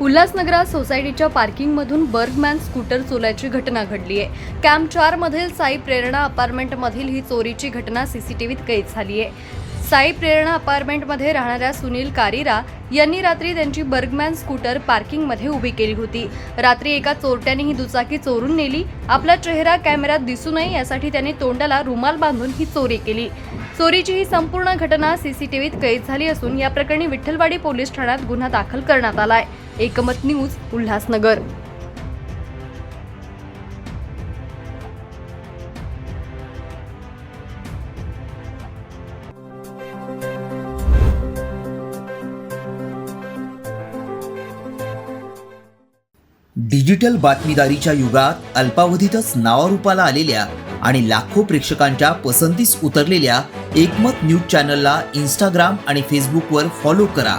उल्हासनगरात सोसायटीच्या पार्किंगमधून Burgman scooter चोरल्याची घटना घडली आहे. कॅम्प चारमधील साई प्रेरणा अपार्टमेंटमधील ही चोरीची घटना सीसीटीव्हीत कैद झाली आहे. साई प्रेरणा अपार्टमेंटमध्ये राहणाऱ्या सुनील कारीरा यांनी रात्री त्यांची बर्गमॅन स्कूटर पार्किंगमध्ये उभी केली होती. रात्री एका चोरट्याने ही दुचाकी चोरून नेली. आपला चेहरा कॅमेऱ्यात दिसू नये यासाठी त्याने तोंडाला रुमाल बांधून ही चोरी केली. चोरीची ही संपूर्ण घटना सीसीटीव्हीत कैद झाली असून या प्रकरणी विठ्ठलवाडी पोलीस ठाण्यात गुन्हा दाखल करण्यात आला आहे. एकमत न्यूज उल्हासनगर. डिजिटल बातमीदारीच्या युगात अल्पावधीतच नावारूपाला आलेल्या आणि लाखो प्रेक्षकांच्या पसंतीस उतरलेल्या एकमत न्यूज चॅनलला इंस्टाग्राम आणि फेसबुकवर फॉलो करा.